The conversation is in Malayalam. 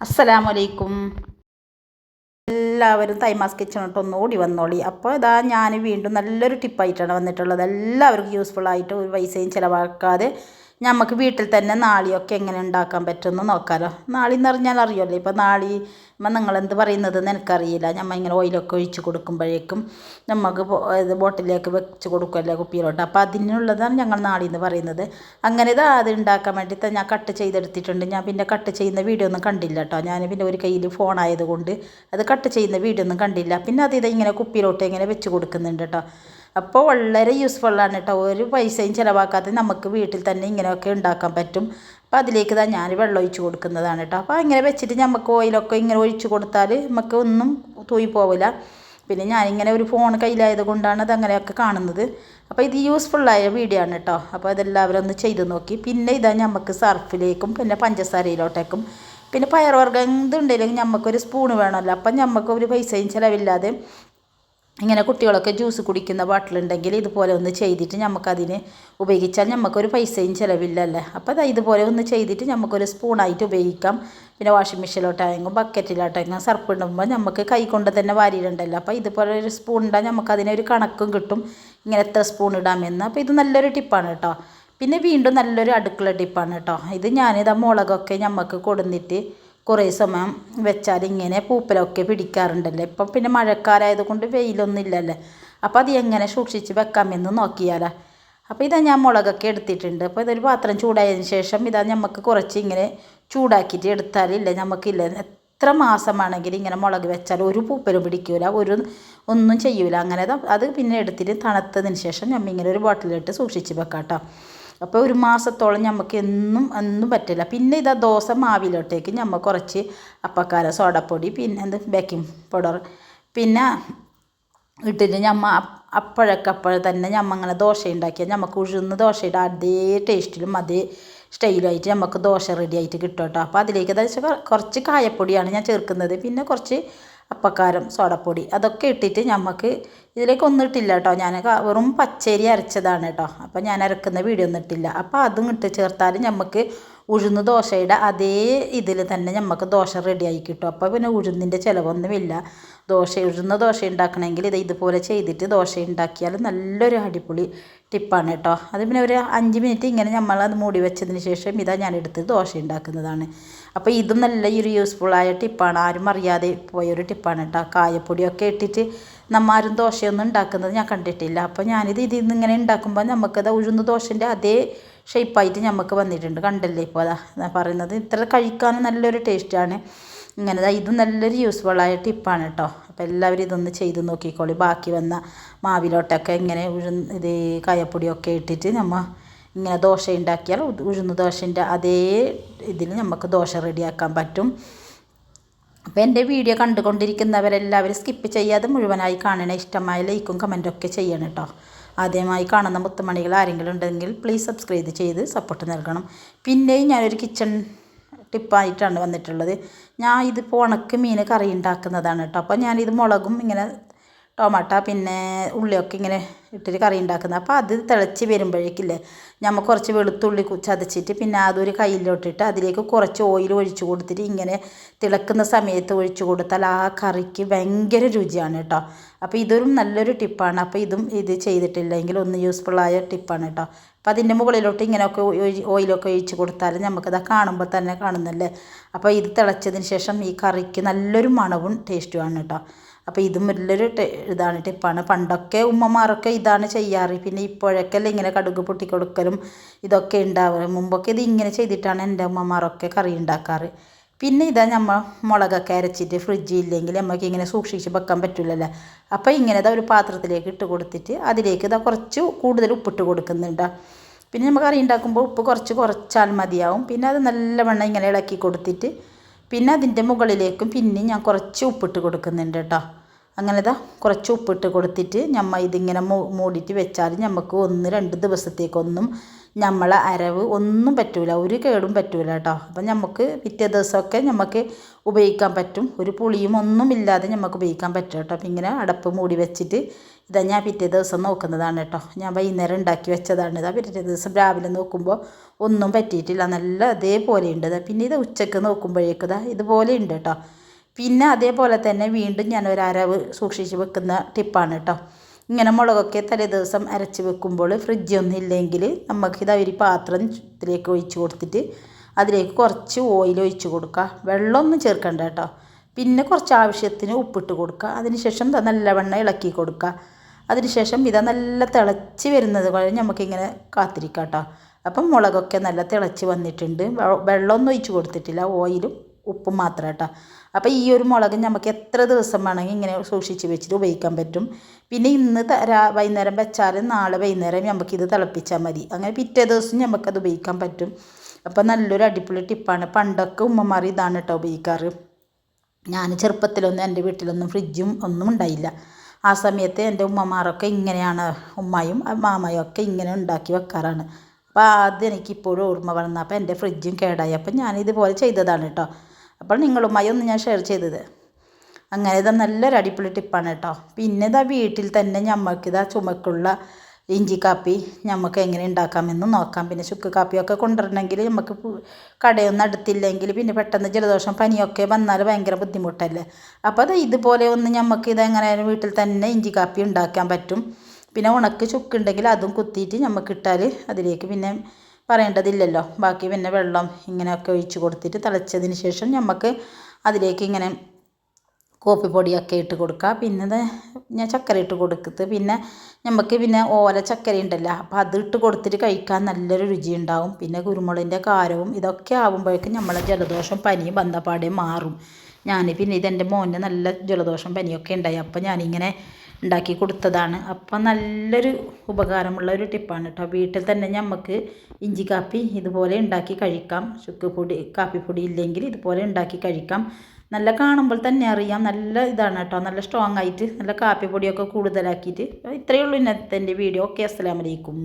അസ്സലാമലൈക്കും. എല്ലാവരും തൈമാസ് കിച്ചണോട്ട് ഒന്ന് ഓടി വന്നോളി. അപ്പോൾ ഇതാ ഞാൻ വീണ്ടും നല്ലൊരു ടിപ്പായിട്ടാണ് വന്നിട്ടുള്ളത്. എല്ലാവർക്കും യൂസ്ഫുൾ ആയിട്ട് ഒരു പൈസയും ചിലവാക്കാതെ നമുക്ക് വീട്ടിൽ തന്നെ നാളിയൊക്കെ എങ്ങനെ ഉണ്ടാക്കാൻ പറ്റുമെന്ന് നോക്കാമല്ലോ നാളി എന്ന് പറഞ്ഞാൽ അറിയുമല്ലോ. ഇപ്പോൾ നാളി നിങ്ങളെന്ത് പറയുന്നതെന്ന് എനിക്കറിയില്ല. നമ്മൾ ഇങ്ങനെ ഓയിലൊക്കെ ഒഴിച്ച് കൊടുക്കുമ്പോഴേക്കും നമുക്ക് ഇത് ബോട്ടിലേക്ക് വെച്ച് കൊടുക്കുമല്ലേ കുപ്പിയിലോട്ട്. അപ്പോൾ അതിനുള്ളതാണ് ഞങ്ങൾ നാളി എന്ന് പറയുന്നത്. അങ്ങനെ ഇത് അത് ഉണ്ടാക്കാൻ വേണ്ടിയിട്ട് ഞാൻ കട്ട് ചെയ്തെടുത്തിട്ടുണ്ട്. ഞാൻ പിന്നെ കട്ട് ചെയ്യുന്ന വീഡിയോ ഒന്നും കണ്ടില്ല കേട്ടോ. ഞാൻ പിന്നെ ഒരു കയ്യിൽ ഫോൺ ആയതുകൊണ്ട് അത് കട്ട് ചെയ്യുന്ന വീഡിയോ ഒന്നും കണ്ടില്ല. പിന്നെ അത് ഇങ്ങനെ കുപ്പിയിലോട്ട് ഇങ്ങനെ വെച്ച് കൊടുക്കുന്നുണ്ട് കേട്ടോ. അപ്പോൾ വളരെ യൂസ്ഫുള്ളാണ് കേട്ടോ ഒരു പൈസയും ചിലവാക്കാതെ നമുക്ക് വീട്ടിൽ തന്നെ ഇങ്ങനെയൊക്കെ ഉണ്ടാക്കാൻ പറ്റും. അപ്പോൾ അതിലേക്ക് തന്നെ ഞാൻ വെള്ളം ഒഴിച്ച് കൊടുക്കുന്നതാണ് കേട്ടോ അപ്പോൾ ഇങ്ങനെ വെച്ചിട്ട് നമുക്ക് ഓയിലൊക്കെ ഇങ്ങനെ ഒഴിച്ച് കൊടുത്താൽ നമുക്ക് ഒന്നും തൂയി പോവില്ല. പിന്നെ ഞാനിങ്ങനെ ഒരു ഫോൺ കയ്യിലായത് കൊണ്ടാണ് അത് അങ്ങനെയൊക്കെ കാണുന്നത്. അപ്പോൾ ഇത് യൂസ്ഫുള്ളായ വീഡിയോ ആണ് കേട്ടോ അപ്പോൾ അതെല്ലാവരും ഒന്ന് ചെയ്ത് നോക്കി. പിന്നെ ഇതാ നമുക്ക് സർഫിലേക്കും പിന്നെ പഞ്ചസാരയിലോട്ടേക്കും. പിന്നെ പയർവർഗം ഇതുണ്ടെങ്കിലും നമുക്കൊരു സ്പൂണ് വേണമല്ലോ. അപ്പം നമുക്ക് ഒരു പൈസയും ചിലവില്ലാതെ ഇങ്ങനെ കുട്ടികളൊക്കെ ജ്യൂസ് കുടിക്കുന്ന ബോട്ടിലുണ്ടെങ്കിൽ ഇതുപോലെ ഒന്ന് ചെയ്തിട്ട് നമുക്കതിന് ഉപയോഗിച്ചാൽ നമുക്കൊരു പൈസയും ചിലവില്ലല്ലേ. അപ്പോൾ അത് ഇതുപോലെ ഒന്ന് ചെയ്തിട്ട് നമുക്കൊരു സ്പൂണായിട്ട് ഉപയോഗിക്കാം. പിന്നെ വാഷിംഗ് മെഷീനിലോട്ടായെങ്കിലും ബക്കറ്റിലോട്ടെങ്കിലും സർപ്പ് ഇടുമ്പോൾ നമുക്ക് കൈ കൊണ്ട് തന്നെ വാരിയിടണ്ടല്ലോ. അപ്പോൾ ഇതുപോലെ ഒരു സ്പൂൺ ഇടാൻ നമുക്കതിനൊരു കണക്കും കിട്ടും. ഇങ്ങനെ എത്ര സ്പൂൺ ഇടാമെന്ന്. അപ്പോൾ ഇത് നല്ലൊരു ടിപ്പാണ് കേട്ടോ പിന്നെ വീണ്ടും നല്ലൊരു അടുക്കള ടിപ്പാണ് കേട്ടോ ഇത് ഞാനിതാ മുളകൊക്കെ നമുക്ക് കൊടുന്നിട്ട് കുറേ സമയം വെച്ചാൽ ഇങ്ങനെ പൂപ്പലൊക്കെ പിടിക്കാറുണ്ടല്ലോ. ഇപ്പം പിന്നെ മഴക്കാലമായത് കൊണ്ട് വെയിലൊന്നും ഇല്ലല്ലേ അപ്പോൾ അത് എങ്ങനെ സൂക്ഷിച്ച് വെക്കാമെന്ന് നോക്കിയാലോ. അപ്പോൾ ഇതാ ഞാൻ മുളകൊക്കെ എടുത്തിട്ടുണ്ട്. അപ്പോൾ ഇതൊരു പാത്രം ചൂടായതിന് ശേഷം ഇതാ നമുക്ക് കുറച്ച് ഇങ്ങനെ ചൂടാക്കിയിട്ട് എടുത്താലില്ല നമുക്കില്ല. എത്ര മാസമാണെങ്കിലും ഇങ്ങനെ മുളക് വെച്ചാൽ ഒരു പൂപ്പലും പിടിക്കൂല ഒരു ഒന്നും ചെയ്യൂല. അങ്ങനെ അത് പിന്നെ എടുത്തിട്ട് തണുത്തതിന് ശേഷം നമ്മൾ ഇങ്ങനെ ഒരു ബോട്ടിലിട്ട് സൂക്ഷിച്ച് വെക്കാം കേട്ടോ അപ്പോൾ ഒരു മാസത്തോളം നമുക്ക് എന്നും ഒന്നും പറ്റില്ല. പിന്നെ ഇതാ ദോശ മാവിലോട്ടേക്ക് നമ്മൾ കുറച്ച് അപ്പക്കാര സോഡപ്പൊടി പിന്നെ എന്ത്? Baking powder. പിന്നെ ഇട്ടിട്ട് ഞമ്മ അപ്പോഴൊക്കെ അപ്പോൾ തന്നെ ഞമ്മ അങ്ങനെ ദോശ ഉണ്ടാക്കിയാൽ നമുക്ക് ഉഴുന്ന് ദോശയുടെ അതേ ടേസ്റ്റിലും അതേ സ്റ്റൈലായിട്ട് നമുക്ക് ദോശ റെഡി ആയിട്ട് കിട്ടും കേട്ടോ അപ്പോൾ അതിലേക്ക് കുറച്ച് കായപ്പൊടിയാണ് ഞാൻ ചേർക്കുന്നത്. പിന്നെ കുറച്ച് അപ്പക്കാരം സോഡപ്പൊടി അതൊക്കെ ഇട്ടിട്ട് നമുക്ക് ഇതിലേക്ക് ഒന്നും ഇട്ടില്ല കേട്ടോ ഞാൻ വെറും പച്ചരി അരച്ചതാണ് കേട്ടോ അപ്പോൾ ഞാൻ അരക്കുന്ന വീഡിയോ ഒന്നും ഇട്ടില്ല. അപ്പോൾ അതും ഇട്ട് ചേർത്താൽ നമുക്ക് ഉഴുന്ന് ദോശയുടെ അതേ ഇതിൽ തന്നെ നമുക്ക് ദോശ റെഡിയായി കിട്ടും. അപ്പോൾ പിന്നെ ഉഴുന്നിന്റെ ചിലവൊന്നുമില്ല. ദോശ ഉഴുന്ന ദോശ ഉണ്ടാക്കണമെങ്കിൽ ഇത് ഇതുപോലെ ചെയ്തിട്ട് ദോശ ഉണ്ടാക്കിയാൽ നല്ലൊരു അടിപൊളി ടിപ്പാണ് കേട്ടോ. അത് പിന്നെ ഒരു അഞ്ച് മിനിറ്റ് ഇങ്ങനെ നമ്മളത് മൂടി വെച്ചതിന് ശേഷം ഇതാ ഞാൻ എടുത്ത് ദോശ ഉണ്ടാക്കുന്നതാണ്. അപ്പോൾ ഇതും നല്ല ഒരു യൂസ്ഫുള്ളായ ടിപ്പാണ്. ആരും അറിയാതെ പോയൊരു ടിപ്പാണ് കേട്ടോ. കായപ്പൊടിയൊക്കെ ഇട്ടിട്ട് നമ്മാരും ദോശയൊന്നും ഉണ്ടാക്കുന്നത് ഞാൻ കണ്ടിട്ടില്ല. അപ്പോൾ ഞാനിത് ഇതിൽ നിന്ന് ഇങ്ങനെ ഉണ്ടാക്കുമ്പോൾ നമുക്കത് ഉഴുന്ന ദോശന്റെ അതേ ഷേപ്പായിട്ട് നമുക്ക് വന്നിട്ടുണ്ട്. കണ്ടല്ലേ ഇപ്പോൾ അതാ പറയുന്നത്. ഇത്ര കഴിക്കാൻ നല്ലൊരു ടേസ്റ്റാണ് ഇങ്ങനെ ഇത് നല്ലൊരു യൂസ്ഫുള്ളായ ടിപ്പാണ് കേട്ടോ അപ്പോൾ എല്ലാവരും ഇതൊന്ന് ചെയ്ത് നോക്കിക്കോളി. ബാക്കി വന്ന മാവിലോട്ടൊക്കെ ഇങ്ങനെ ഉഴുന്ന് ഇത് കായപ്പൊടിയൊക്കെ ഇട്ടിട്ട് നമ്മൾ ഇങ്ങനെ ദോശ ഉണ്ടാക്കിയാൽ ഉഴുന്ന് ദോശന്റെ അതേ ഇതിൽ നമുക്ക് ദോശ റെഡിയാക്കാൻ പറ്റും. അപ്പോൾ എന്റെ വീഡിയോ കണ്ടുകൊണ്ടിരിക്കുന്നവരെല്ലാവരും സ്കിപ്പ് ചെയ്യാതെ മുഴുവനായി കാണണേ. ഇഷ്ടമായ ലൈക്കും കമന്റൊക്കെ ചെയ്യണം കേട്ടോ ആദ്യമായി കാണുന്ന മുത്തുമണികൾ ആരെങ്കിലും ഉണ്ടെങ്കിൽ പ്ലീസ് സബ്സ്ക്രൈബ് ചെയ്ത് സപ്പോർട്ട് നൽകണം. പിന്നെയും ഞാനൊരു കിച്ചൺ ടിപ്പായിട്ടാണ് വന്നിട്ടുള്ളത്. ഞാൻ ഇതിപ്പോൾ ഉണക്ക് മീൻ കറി ഉണ്ടാക്കുന്നതാണ് കേട്ടോ. അപ്പോൾ ഞാനിത് മുളകും ഇങ്ങനെ ടൊമാറ്റോ പിന്നെ ഉള്ളിയൊക്കെ ഇങ്ങനെ ഇട്ടിട്ട് കറി ഉണ്ടാക്കുന്നത്. അപ്പോൾ അത് തിളച്ച് വരുമ്പോഴേക്കില്ലേ നമ്മൾ കുറച്ച് വെളുത്തുള്ളി ചതച്ചിട്ട് പിന്നെ അതൊരു കയ്യിലോട്ടിട്ട് അതിലേക്ക് കുറച്ച് ഓയിൽ ഒഴിച്ചു കൊടുത്തിട്ട് ഇങ്ങനെ തിളക്കുന്ന സമയത്ത് ഒഴിച്ചു കൊടുത്താൽ ആ കറിക്ക് ഭയങ്കര രുചിയാണ് കേട്ടോ. അപ്പോൾ ഇതൊരു നല്ലൊരു ടിപ്പാണ്. അപ്പോൾ ഇതും ഇത് ചെയ്തിട്ടില്ലെങ്കിൽ ഒന്ന് യൂസ്ഫുള്ളായ ടിപ്പാണ് കേട്ടോ. അപ്പോൾ അതിന്റെ മുകളിലോട്ട് ഇങ്ങനെയൊക്കെ ഓയിലൊക്കെ ഒഴിച്ച് കൊടുത്താൽ നമുക്കത് കാണുമ്പോൾ തന്നെ കാണുന്നല്ലേ അപ്പോൾ ഇത് തിളച്ചതിന് ശേഷം ഈ കറിക്ക് നല്ലൊരു മണവും ടേസ്റ്റുമാണ് കേട്ടോ. അപ്പോൾ ഇതും വലിയൊരു ഇതാണ് ടിപ്പാണ്. പണ്ടൊക്കെ ഉമ്മമാരൊക്കെ ഇതാണ് ചെയ്യാറ്. പിന്നെ ഇപ്പോഴൊക്കെ അല്ലേ ഇങ്ങനെ കടുക് പൊട്ടിക്കൊടുക്കലും ഇതൊക്കെ ഉണ്ടാവുക. മുമ്പൊക്കെ ഇത് ഇങ്ങനെ ചെയ്തിട്ടാണ് എന്റെ ഉമ്മമാരൊക്കെ കറി ഉണ്ടാക്കാറ്. പിന്നെ ഇതാ നമ്മൾ മുളകൊക്കെ അരച്ചിട്ട് ഫ്രിഡ്ജിൽ ഇല്ലെങ്കിൽ നമുക്ക് ഇങ്ങനെ സൂക്ഷിച്ച് വെക്കാൻ പറ്റില്ലല്ലോ അപ്പോൾ ഇങ്ങനെ ഇതാ ഒരു പാത്രത്തിലേക്ക് ഇട്ട് കൊടുത്തിട്ട് അതിലേക്ക് ഇതാ കുറച്ച് കൂടുതൽ ഉപ്പിട്ട് കൊടുക്കുന്നുണ്ട്. പിന്നെ നമുക്ക് കറി ഉണ്ടാക്കുമ്പോൾ ഉപ്പ് കുറച്ച് കുറച്ചാൽ മതിയാവും. പിന്നെ അത് നല്ലവണ്ണം ഇങ്ങനെ ഇളക്കി കൊടുത്തിട്ട് പിന്നെ അതിന്റെ മുകളിലേക്കും പിന്നെ ഞാൻ കുറച്ച് ഉപ്പിട്ട് കൊടുക്കുന്നുണ്ട് കേട്ടോ. അങ്ങനെ ഇതാ കുറച്ച് ഉപ്പിട്ട് കൊടുത്തിട്ട് ഞമ്മ ഇതിങ്ങനെ മൂടിയിട്ട് വെച്ചാൽ നമുക്ക് ഒന്ന് രണ്ട് ദിവസത്തേക്കൊന്നും നമ്മളെ അരവ് ഒന്നും പറ്റൂല ഒരു കേടും പറ്റൂല കേട്ടോ അപ്പം നമുക്ക് പിറ്റേ ദിവസമൊക്കെ നമുക്ക് ഉപയോഗിക്കാൻ പറ്റും. ഒരു പുളിയും ഒന്നും ഇല്ലാതെ നമുക്ക് ഉപയോഗിക്കാൻ പറ്റും കേട്ടോ അപ്പം ഇങ്ങനെ അടപ്പ് മൂടി വെച്ചിട്ട് ഇതാ ഞാൻ പിറ്റേ ദിവസം നോക്കുന്നതാണ് കേട്ടോ ഞാൻ വൈകുന്നേരം ഉണ്ടാക്കി വെച്ചതാണ്. ഇതാ പിറ്റേ ദിവസം രാവിലെ നോക്കുമ്പോൾ ഒന്നും പറ്റിയിട്ടില്ല. നല്ല അതേപോലെ ഉണ്ട്. പിന്നെ ഇത് ഉച്ചയ്ക്ക് നോക്കുമ്പോഴേക്കും ഇതാ ഇതുപോലെ ഉണ്ട് കേട്ടോ പിന്നെ അതേപോലെ തന്നെ വീണ്ടും ഞാൻ ഒരു അരവ് സൂക്ഷിച്ച് വെക്കുന്ന ടിപ്പാണ് കേട്ടോ ഇങ്ങനെ മുളകൊക്കെ തലേ ദിവസം അരച്ച് വെക്കുമ്പോൾ ഫ്രിഡ്ജൊന്നും ഇല്ലെങ്കിൽ നമുക്കിത് ഒരു പാത്രം ഇതിലേക്ക് ഒഴിച്ച് കൊടുത്തിട്ട് അതിലേക്ക് കുറച്ച് ഓയിൽ ഒഴിച്ച് കൊടുക്കുക. വെള്ളമൊന്നും ചേർക്കണ്ട കേട്ടോ. പിന്നെ കുറച്ച് ആവശ്യത്തിന് ഉപ്പിട്ട് കൊടുക്കുക. അതിനുശേഷം നല്ല നല്ലവണ്ണം ഇളക്കി കൊടുക്കുക. അതിനുശേഷം ഇതാ നല്ല തിളച്ച് വരുന്നത് വഴി നമുക്കിങ്ങനെ കാത്തിരിക്കാം കേട്ടോ. അപ്പം മുളകൊക്കെ നല്ല തിളച്ച് വന്നിട്ടുണ്ട്. വെള്ളമൊന്നും ഒഴിച്ച് കൊടുത്തിട്ടില്ല. ഓയിലും ഉപ്പും മാത്രം കേട്ടോ. അപ്പോൾ ഈ ഒരു മുളക് നമുക്ക് എത്ര ദിവസം വേണമെങ്കിൽ ഇങ്ങനെ സൂക്ഷിച്ച് വെച്ചിട്ട് ഉപയോഗിക്കാൻ പറ്റും. പിന്നെ ഇന്ന് വൈകുന്നേരം വെച്ചാലും നാളെ വൈകുന്നേരം നമുക്കിത് തിളപ്പിച്ചാൽ മതി. അങ്ങനെ പിറ്റേ ദിവസം നമുക്കത് ഉപയോഗിക്കാൻ പറ്റും. അപ്പോൾ നല്ലൊരു അടിപൊളി ടിപ്പാണ്. പണ്ടൊക്കെ ഉമ്മമാർ ഇതാണ് കേട്ടോ ഉപയോഗിക്കാറ്. ഞാൻ ചെറുപ്പത്തിലൊന്നും എന്റെ വീട്ടിലൊന്നും ഫ്രിഡ്ജും ഒന്നും ഉണ്ടായില്ല. ആ സമയത്ത് എന്റെ ഉമ്മമാരൊക്കെ ഇങ്ങനെയാണ് ഉമ്മയും മാമയും ഒക്കെ ഇങ്ങനെ ഉണ്ടാക്കി വെക്കാറാണ്. അപ്പോൾ ആദ്യം എനിക്കിപ്പോഴും ഓർമ്മ വന്നപ്പോൾ എന്റെ ഫ്രിഡ്ജും കേടായി. അപ്പം ഞാനിതുപോലെ ചെയ്തതാണ് കേട്ടോ അപ്പോൾ നിങ്ങളുമായി ഒന്ന് ഞാൻ ഷെയർ ചെയ്തത്. അങ്ങനെ ഇതാ നല്ലൊരു അടിപൊളി ടിപ്പാണ് കേട്ടോ. പിന്നെ ഇതാ വീട്ടിൽ തന്നെ ഞമ്മക്കിതാ ചുമക്കുള്ള ഇഞ്ചി കാപ്പി നമുക്ക് എങ്ങനെ ഉണ്ടാക്കാമെന്ന് നോക്കാം. പിന്നെ ചുക്ക് കാപ്പിയൊക്കെ കൊണ്ടുവരണമെങ്കിൽ നമുക്ക് കടയൊന്നും അടുത്തില്ലെങ്കിൽ പിന്നെ പെട്ടെന്ന് ജലദോഷം പനിയൊക്കെ വന്നാൽ ഭയങ്കര ബുദ്ധിമുട്ടല്ലേ. അപ്പോൾ അത് ഇതുപോലെ ഒന്ന് നമുക്ക് ഇതെങ്ങനെ വീട്ടിൽ തന്നെ ഇഞ്ചി കാപ്പി ഉണ്ടാക്കാൻ പറ്റും. പിന്നെ ഉണക്ക് ചുക്കുണ്ടെങ്കിൽ അതും കുത്തിയിട്ട് നമുക്ക് ഇട്ടാൽ അതിലേക്ക് പിന്നെ പറയേണ്ടതില്ലല്ലോ. ബാക്കി പിന്നെ വെള്ളം ഇങ്ങനെയൊക്കെ ഒഴിച്ച് കൊടുത്തിട്ട് തിളച്ചതിന് ശേഷം നമുക്ക് അതിലേക്ക് ഇങ്ങനെ കോപ്പി പൊടിയൊക്കെ ഇട്ട് കൊടുക്കുക പിന്നെ ഞാൻ ചക്കര ഇട്ട് കൊടുക്കത്ത്. പിന്നെ നമുക്ക് പിന്നെ ഓല ചക്കര ഉണ്ടല്ലോ അപ്പം അത് ഇട്ട് കൊടുത്തിട്ട് കഴിക്കാൻ നല്ലൊരു രുചി ഉണ്ടാവും. പിന്നെ കുരുമുളകിന്റെ കാരവും ഇതൊക്കെ ആകുമ്പോഴേക്കും നമ്മളെ ജലദോഷം പനിയും ബന്ധപ്പാടെ മാറും. ഞാൻ പിന്നെ ഇതെന്റെ മോന്റെ നല്ല ജലദോഷം പനിയൊക്കെ ഉണ്ടായി. അപ്പം ഞാനിങ്ങനെ ഉണ്ടാക്കി കൊടുത്തതാണ്. അപ്പം നല്ലൊരു ഉപകാരമുള്ള ഒരു ടിപ്പാണ് കേട്ടോ വീട്ടിൽ തന്നെ നമുക്ക് ഇഞ്ചി കാപ്പി ഇതുപോലെ ഉണ്ടാക്കി കഴിക്കാം. ചുക്ക് പൊടി കാപ്പിപ്പൊടി ഇല്ലെങ്കിൽ ഇതുപോലെ ഉണ്ടാക്കി കഴിക്കാം. നല്ല കാണുമ്പോൾ തന്നെ അറിയാം. നല്ല ഇതാണ് കേട്ടോ നല്ല സ്ട്രോങ് ആയിട്ട് നല്ല കാപ്പിപ്പൊടിയൊക്കെ കൂടുതലാക്കിയിട്ട്. ഇത്രയേ ഉള്ളൂ ഇന്നത്തെ എന്റെ വീഡിയോ. ഓക്കെ അസ്സലാമലൈക്കും